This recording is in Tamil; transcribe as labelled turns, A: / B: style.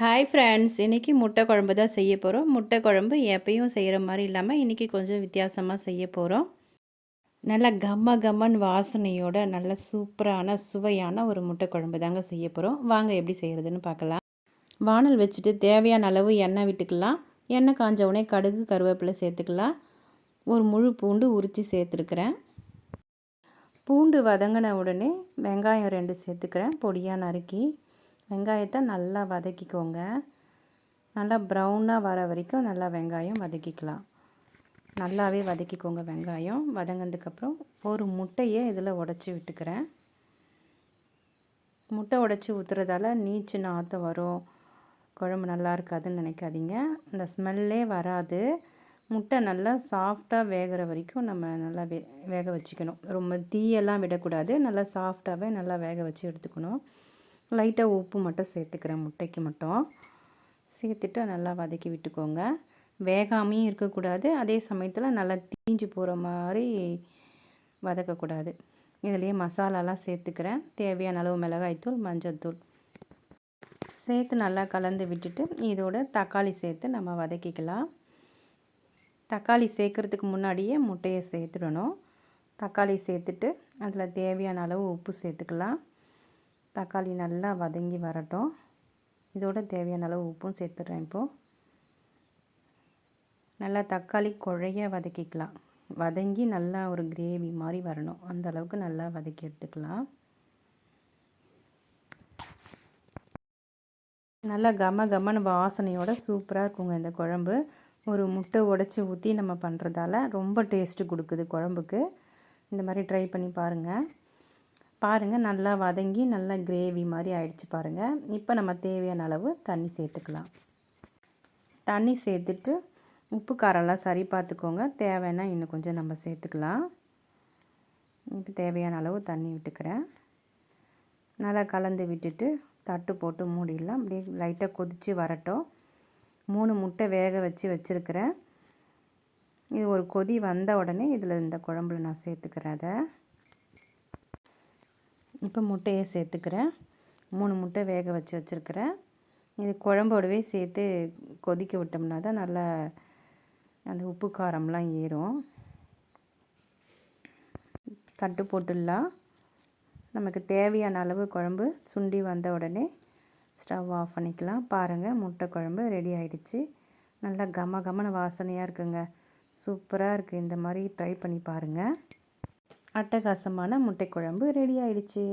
A: ஹாய் ஃப்ரெண்ட்ஸ் இன்றைக்கி முட்டை குழம்பு தான் செய்ய போகிறோம் முட்டை குழம்பு எப்பயும் செய்கிற மாதிரி இல்லாமல் இன்றைக்கி கொஞ்சம் வித்தியாசமாக செய்ய போகிறோம் நல்லா கம்ம கம்மன் வாசனையோட நல்ல சூப்பரான சுவையான ஒரு முட்டை குழம்பு தாங்க செய்ய போகிறோம் வாங்க எப்படி செய்கிறதுன்னு பார்க்கலாம். வானல் வச்சுட்டு தேவையான அளவு எண்ணெய் விட்டுக்கலாம். எண்ணெய் காஞ்ச உடனே கடுகு கருவேப்பிலை சேர்த்துக்கலாம். ஒரு முழு பூண்டு உரித்து சேர்த்துருக்குறேன். பூண்டு வதங்கின உடனே வெங்காயம் ரெண்டு சேர்த்துக்கிறேன். பொடியாக நறுக்கி வெங்காயத்தை நல்லா வதக்கிக்கோங்க. நல்லா ப்ரௌனாக வர வரைக்கும் நல்லா வெங்காயம் வதக்கிக்கலாம். நல்லாவே வதக்கிக்கோங்க வெங்காயம். வதங்கினதுக்கப்புறம் ஒரு முட்டையை இதில் உடச்சி விட்டுக்கிறேன். முட்டை உடச்சி ஊற்றுறதால நீச்சு நாற்றம் வரும். குழம்பு நல்லா இருக்காதுன்னு நினைக்காதீங்க. அந்த ஸ்மெல்லே வராது. முட்டை நல்லா சாஃப்டாக வேகிற வரைக்கும் நம்ம நல்லா வே வேக வச்சுக்கணும். ரொம்ப தீயெல்லாம் விடக்கூடாது. நல்லா சாஃப்டாகவே நல்லா வேக வச்சு எடுத்துக்கணும். லைட்டாக உப்பு மட்டும் சேர்த்துக்கிறேன். முட்டைக்கு மட்டும். சேர்த்துட்டு நல்லா வதக்கி விட்டுக்கோங்க. வேகாமையும் இருக்கக்கூடாது. அதே சமயத்தில் நல்லா தீஞ்சு போகிற மாதிரி வதக்கக்கூடாது. இதுலேயே மசாலாலாம் சேர்த்துக்கிறேன். தேவையான அளவு மிளகாய்த்தூள் மஞ்சள்தூள் சேர்த்து நல்லா கலந்து விட்டுட்டு இதோட தக்காளி சேர்த்து நம்ம வதக்கிக்கலாம். தக்காளி சேர்க்குறதுக்கு முன்னாடியே முட்டையை சேர்த்துடணும். தக்காளி சேர்த்துட்டு அதில் தேவையான அளவு உப்பு சேர்த்துக்கலாம். தக்காளி நல்லா வதங்கி வரட்டும். இதோட தேவையான அளவு உப்பும் சேர்த்துட்றேன் இப்போது நல்லா தக்காளி குழைய வதக்கிக்கலாம். வதங்கி நல்லா ஒரு கிரேவி மாதிரி வரணும். அந்த அளவுக்கு நல்லா வதக்கி எடுத்துக்கலாம். நல்லா கம கமன்னு வாசனையோட சூப்பராக இருக்குங்க இந்த குழம்பு. ஒரு முட்டை உடச்சி ஊற்றி நம்ம பண்ணுறதால ரொம்ப டேஸ்ட்டு கொடுக்குது குழம்புக்கு. இந்த மாதிரி ட்ரை பண்ணி பாருங்கள் பாருங்கள் நல்லா வதங்கி நல்லா கிரேவி மாதிரி ஆயிடுச்சு பாருங்கள் இப்போ நம்ம தேவையான அளவு தண்ணி சேர்த்துக்கலாம். தண்ணி சேர்த்துட்டு உப்பு காரம்லாம் சரி பார்த்துக்கோங்க. தேவைன்னா இன்னும் கொஞ்சம் நம்ம சேர்த்துக்கலாம். இப்போ தேவையான அளவு தண்ணி விட்டுக்கிறேன். நல்லா கலந்து விட்டுட்டு தட்டு போட்டு மூடிடலாம். அப்படியே லைட்டாக கொதித்து வரட்டும். மூணு முட்டை வேக வச்சு வச்சுருக்கிறேன். இது ஒரு கொதி வந்த உடனே இதில் இந்த குழம்புல நான் சேர்த்துக்கிறேன் அதை. இப்போ முட்டையை சேர்த்துக்கிறேன். மூணு முட்டை வேக வச்சு வச்சுருக்கிறேன். இது குழம்போடவே சேர்த்து கொதிக்க விட்டோம்னா தான் நல்லா அந்த உப்பு காரம்லாம் ஏறும். தட்டு போட்டுடலாம். நமக்கு தேவையான அளவு குழம்பு சுண்டி வந்த உடனே ஸ்டவ் ஆஃப் பண்ணிக்கலாம். பாருங்கள் முட்டை குழம்பு ரெடி ஆகிடுச்சு நல்லா கம கமன வாசனையாக இருக்குங்க. சூப்பராக இருக்குது இந்த மாதிரி ட்ரை பண்ணி பாருங்கள் அட்டகாசமான முட்டை குழம்பு ரெடி ஆயிடுச்சு.